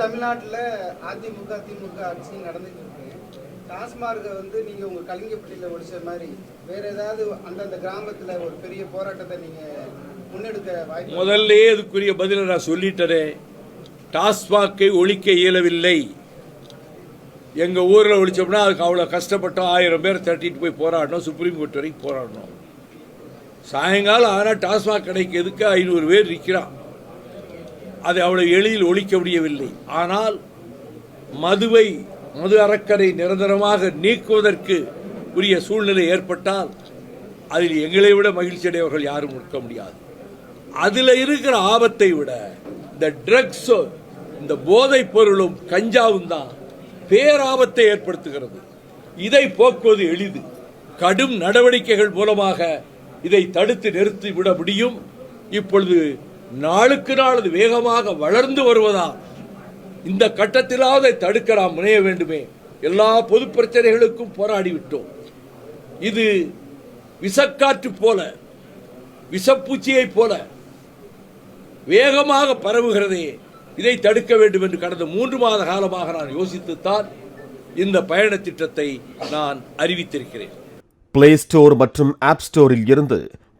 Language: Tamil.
தமிழ்நாட்டில் அதிமுக திமுக ஆட்சி நடந்துட்டு இருக்கு. டாஸ்மார்க்கை வந்து நீங்கள் உங்கள் கலிங்கப்பட்டியில் ஒழிச்ச மாதிரி வேற ஏதாவது அந்தந்த கிராமத்தில் ஒரு பெரிய போராட்டத்தை நீங்கள் முன்னெடுக்க வாய்ப்பு முதல்ல அதுக்குரிய பதிலை நான் சொல்லிட்டனே. டாஸ்மாகை ஒழிக்க இயலவில்லை. எங்க ஊரில் ஒழிச்சோம்னா அதுக்கு அவ்வளோ கஷ்டப்பட்டோம். ஆயிரம் பேர் தட்டிட்டு போய் போராடணும். சுப்ரீம் கோர்ட் வரைக்கும் போராடணும். சாயங்காலம் ஆனால் டாஸ்மாக் கடைக்கு எதுக்கு ஐநூறு பேர் நிற்கிறான் அதை அவ்வளவு எளிதில் ஒழிக்க முடியவில்லை. ஆனால் மதுவை மது அறக்கரை நிரந்தரமாக நீக்குவதற்கு உரிய சூழ்நிலை ஏற்பட்டால் அதில் எங்களை விட மகிழ்ச்சி அடையவர்கள் யாரும் இருக்க முடியாது. அதில் இருக்கிற ஆபத்தை விட இந்த ட்ரக்ஸோ இந்த போதைப் பொருளும் கஞ்சாவும் தான் பேராபத்தை ஏற்படுத்துகிறது. இதை போக்குவது எளிது. கடும் நடவடிக்கைகள் மூலமாக இதை தடுத்து நிறுத்தி விட முடியும். இப்பொழுது நாளுக்கு நாள் அது வேகமாக வளர்ந்து வருவதால் இந்த கட்டத்திலாவது தடுக்க நாம் முனைய வேண்டுமே. எல்லா பொது பிரச்சனைகளுக்கும் போராடிவிட்டோம். இது விஷக்காற்று போல விஷப்பூச்சியைப் போல வேகமாக பரவுகிறதே. இதை தடுக்க வேண்டும் என்று கடந்த மூன்று மாத காலமாக நான் யோசித்துத்தான் இந்த பயண திட்டத்தை நான் அறிவித்திருக்கிறேன். பிளே ஸ்டோர் மற்றும் ஆப் ஸ்டோரில் இருந்து